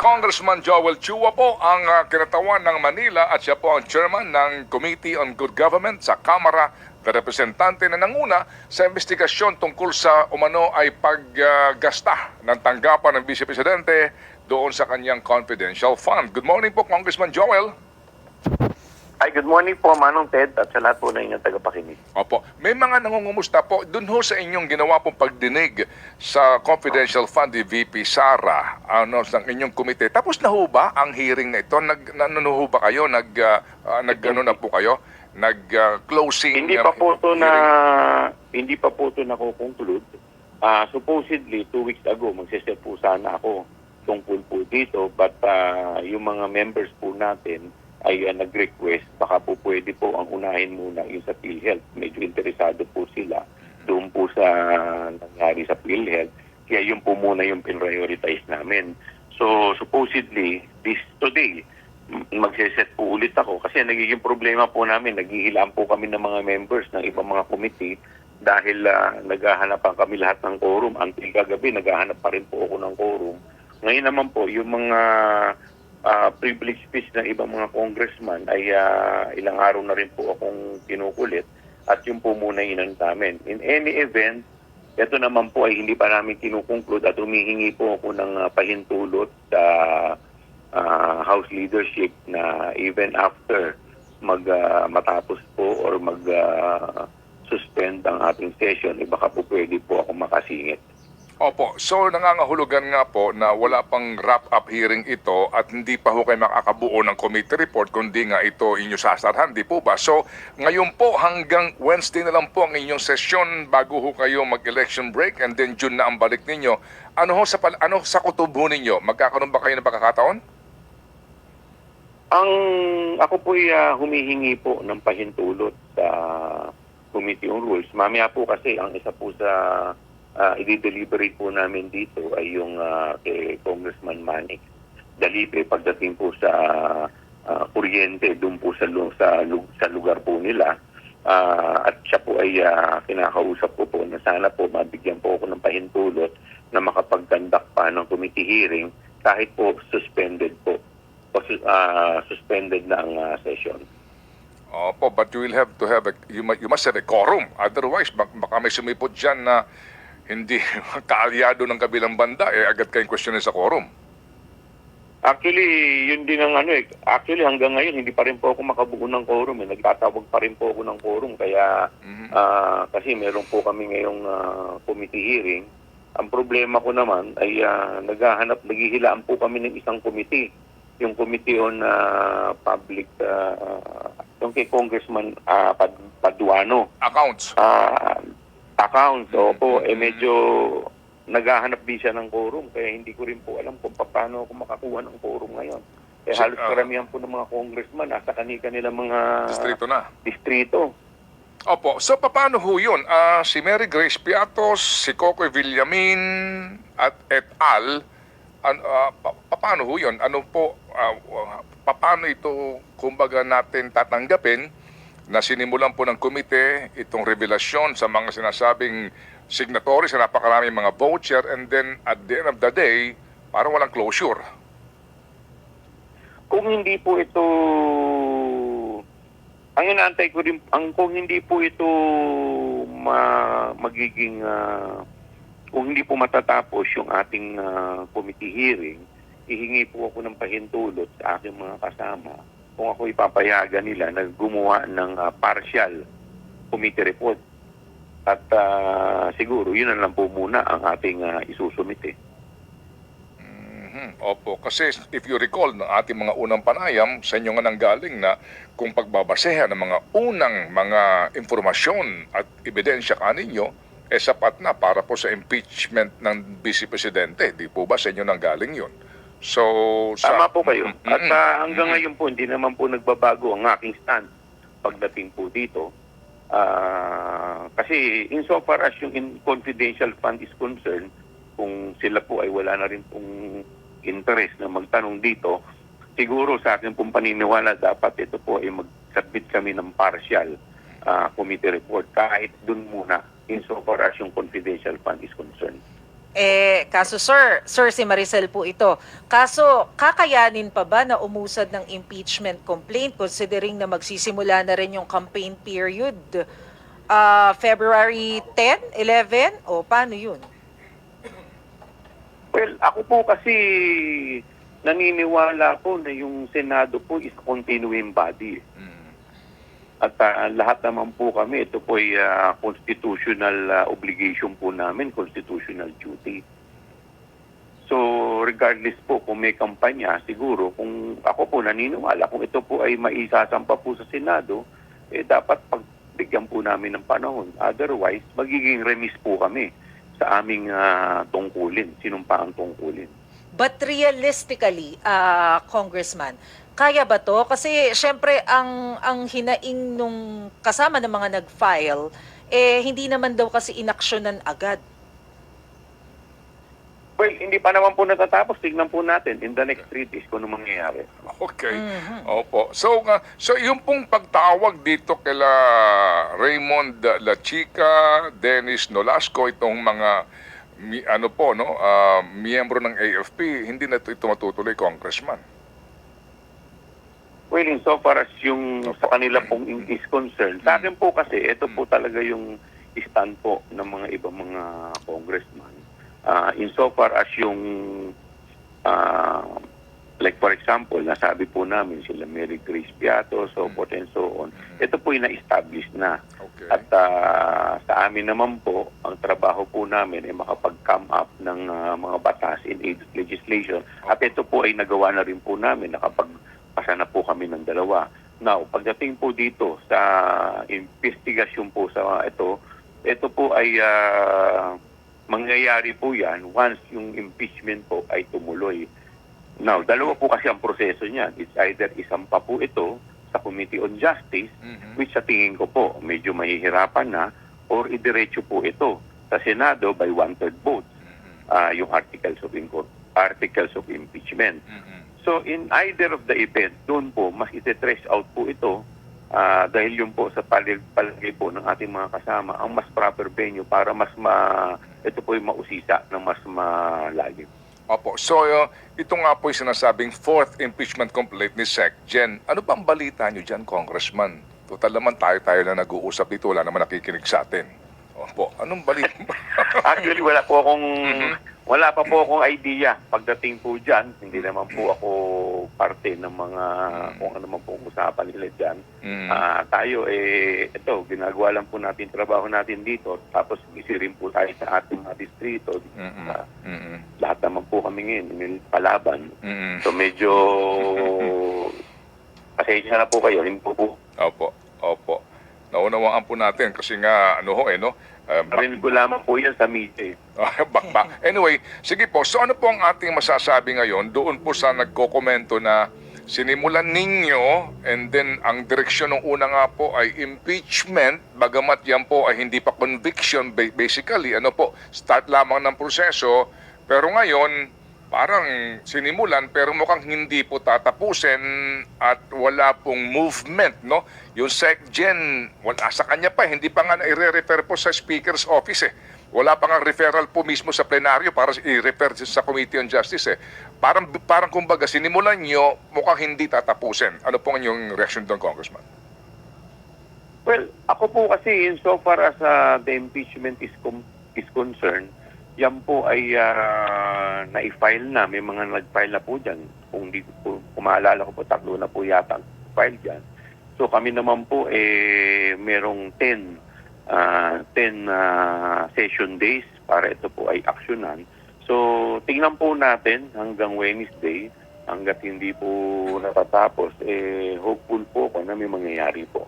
Congressman Joel Chua po ang ah, kinatawan ng Manila at siya po ang chairman ng Committee on Good Government sa Kamara de Representante na nanguna sa investigasyon tungkol sa umano ay paggasta ng tanggapan ng Vice Presidente doon sa kanyang confidential fund. Good morning po, Congressman Joel. Hi, good morning po, Manong Ted, at sa lahat po na inyong tagapakinig. Opo. May mga nangungumusta po dun ho sa inyong ginawa pong pagdinig sa confidential fund ni VP Sara ano, ng inyong komite. Tapos na ho ba ang hearing na ito? Nag, na, ho ba kayo? Nag, ah, nag ano na po kayo? Nag ah, closing? Hindi pa po to na hindi pa po to nakukonclude. Ah, supposedly, two weeks ago, magsiset po sana ako tungkol po dito, but ah, yung mga members po natin ay ah, nag-request, baka po pwede po ang unahin muna yung sa PhilHealth. Medyo interesado po sila doon po sa nangyari sa PhilHealth. Kaya yun po muna yung prioritize namin. So, supposedly, this today, m- magseset po ulit ako kasi nagiging problema po namin, naghihilaan po kami ng mga members ng ibang mga committee dahil ah, naghahanapan kami lahat ng quorum. Until kagabi, naghahanap pa rin po ako ng quorum. Ngayon naman po, yung mga ah, privilege speech ng ibang mga congressman ay ah, ilang araw na rin po akong kinukulit at yung po muna inan namin. In any event, ito naman po ay hindi pa namin kinukonclude at humihingi po ako ng ah, pahintulot sa ah, House leadership na even after mag ah, matapos po or mag ah, suspend ang ating session, eh baka po pwede po ako makasingit. Opo. So nangangahulugan nga po na wala pang wrap-up hearing ito at hindi pa ho kayo makakabuo ng committee report kundi nga ito inyo sasarhan, di po ba? So ngayon po hanggang Wednesday na lang po ang inyong sesyon bago ho kayo mag-election break and then June na ang balik ninyo. Ano ho sa, ano sa kutubo ninyo? Magkakaroon ba kayo ng pagkakataon? Ang ako po ay ah, humihingi po ng pahintulot sa Committee on Rules. Mamaya po kasi ang isa po sa uh, i-deliberate po namin dito ay yung ah, kay Congressman Manik. Dalipe pagdating po sa ah, kuryente doon po sa sa, sa lugar po nila. Ah, at siya po ay ah, kinakausap ko po na sana po mabigyan po ako ng pahintulot na makapag-conduct pa ng committee hearing kahit po suspended po o ah, suspended na ang ah, session. Opo, but you will have to have a, you, mu- you must have a quorum. Otherwise, bak- baka may sumipot dyan na hindi kaalyado ng kabilang banda, eh agad kayong questionin sa quorum. Actually, yun din ang ano eh. Actually, hanggang ngayon, hindi pa rin po ako makabuo ng quorum. Eh. Nagtatawag pa rin po ako ng quorum. Kaya, Mhm. ah, kasi meron po kami ngayong ah, committee hearing. Ang problema ko naman ay ah, naghahanap, naghihilaan po kami ng isang committee. Yung Committee on ah, Public, ah, yung kay Congressman ah, Pad- Paduano. Accounts. Ah, accounts, opo, eh medyo naghahanap din siya ng quorum kaya hindi ko rin po alam kung paano ako makakuha ng quorum ngayon. Eh halos ah. karamihan po ng mga congressman nasa kani-kanila mga Distrito na. distrito. Opo, so paano ho yun? Ah, si Mary Grace Piatos, si Coco Villamin, at et al., an, ah, pa- paano ho yun? Ano po, ah, paano ito, kumbaga natin tatanggapin na sinimulan po ng komite itong revelasyon sa mga sinasabing signatories sa napakaraming mga voucher and then at the end of the day, parang walang closure. Kung hindi po ito ang inaantay ko rin ang kung hindi po ito ma, magiging ah, kung hindi po matatapos yung ating ah, committee hearing, hihingi po ako ng pahintulot sa aking mga kasama kung ako ipapayagan nila na gumawa ng ah, partial committee report. At ah, siguro yun na lang po muna ang ating ah, isusumite. Mhm. Opo, kasi if you recall ng ating mga unang panayam, sa inyo nga nanggaling na kung pagbabasehan ng mga unang mga informasyon at ebidensya kaninyo, eh sapat na para po sa impeachment ng Vice Presidente. Di po ba sa inyo nanggaling yun? So, sa... Tama po kayo. Mm, At ah, hanggang ngayon po, hindi naman po nagbabago ang aking stand pagdating po dito. Ah, kasi insofar as yung in- confidential fund is concerned, kung sila po ay wala na rin pong interest na magtanong dito, siguro sa akin pong paniniwala dapat ito po ay mag-submit kami ng partial ah, committee report kahit dun muna insofar as yung confidential fund is concerned. Eh, kaso sir, sir si Maricel po ito. Kaso, kakayanin pa ba na umusad ng impeachment complaint considering na magsisimula na rin yung campaign period? Ah, February 10, 11? O paano yun? Well, ako po kasi naniniwala po na yung Senado po is continuing body. Mm. At ah, lahat naman po kami, ito po ay ah, constitutional ah, obligation po namin, constitutional duty. So, regardless po kung may kampanya, siguro, kung ako po naniniwala, kung ito po ay maisasampa po sa Senado, eh dapat pagbigyan po namin ng panahon. Otherwise, magiging remis po kami sa aming ah, tungkulin, sinumpaang tungkulin. But realistically, ah, Congressman, kaya ba to? Kasi syempre ang ang hinaing nung kasama ng mga nag-file eh hindi naman daw kasi inaksyonan agad. Well, hindi pa naman po natatapos. Tignan po natin in the next three days kung ano mangyayari. Okay. Mhm. Opo. So, nga- so yung pong pagtawag dito kila Raymond La Chica, Dennis Nolasco, itong mga mi- ano po, no, ah, miyembro ng AFP, hindi na ito, ito matutuloy, Congressman. Well, in so far as yung sa kanila pong is concerned, sa akin po kasi, ito po talaga yung stand po ng mga ibang mga congressman. Ah, in so far as yung, ah, like for example, nasabi po namin sila Mary Grace Piato, so forth and so on, ito po yung na-establish na. Okay. At ah, sa amin naman po, ang trabaho po namin ay makapag-come up ng ah, mga batas in aid legislation. At ito po ay nagawa na rin po namin, nakapagpasa na po kami ng dalawa. Now, pagdating po dito sa investigasyon po sa ito, ito po ay ah, mangyayari po yan once yung impeachment po ay tumuloy. Now, dalawa po kasi ang proseso niyan. It's either isampa po ito sa Committee on Justice Mhm. which sa tingin ko po medyo mahihirapan na or idiretso po ito sa Senado by one-third vote Mhm. ah, yung articles of articles of impeachment. Mhm. So in either of the event, doon po mas ite-trace out po ito ah, dahil yun po sa palig palagay po ng ating mga kasama ang mas proper venue para mas ma ito po yung mausisa ng mas malalim. Opo. So, uh, ito nga po yung sinasabing fourth impeachment complaint ni Sec Jen. Ano bang balita nyo dyan, Congressman? Total naman tayo-tayo na nag-uusap dito. Wala naman nakikinig sa atin. Opo. Anong balita? Actually, wala po akong Mhm. Wala pa po akong idea pagdating po diyan. Hindi naman po ako parte ng mga kung ano man po usapan nila diyan. Mm. Ah, tayo eh ito, ginagawa lang po natin trabaho natin dito. Tapos busy rin po tayo sa ating mga distrito. Mm-mm. Ah, Mm-mm. lahat naman po kami ngayon palaban. Mm-mm. So medyo pasensya na po kayo. Hindi po po. Opo. Opo. Naunawaan po natin kasi nga, ano ho eh, no? Uh, bak- Narinig ko lamang po yan sa media. eh. Bakbak. Anyway, sige po. So ano po ang ating masasabi ngayon doon po sa nagkokomento na sinimulan ninyo and then ang direksyon ng una nga po ay impeachment bagamat yan po ay hindi pa conviction ba- basically ano po start lamang ng proseso pero ngayon parang sinimulan pero mukhang hindi po tatapusin at wala pong movement no yung SecGen wala sa kanya pa hindi pa nga i-refer po sa speaker's office eh wala pa nga referral po mismo sa plenaryo para i-refer sa Committee on Justice eh. Parang, parang kumbaga, sinimulan nyo, mukhang hindi tatapusin. Ano po ang inyong reaction doon, Congressman? Well, ako po kasi in so far as uh, the impeachment is com- is concerned, yan po ay uh, na-file na. May mga nag-file na po dyan. Kung, di, kung, kung maalala ko po, tatlo na po yata ang file dyan. So kami naman po, eh, merong 10, uh, 10 uh, session days para ito po ay aksyonan. So tingnan po natin hanggang Wednesday, hanggat hindi po natatapos, eh, hopeful po ako na may mangyayari po.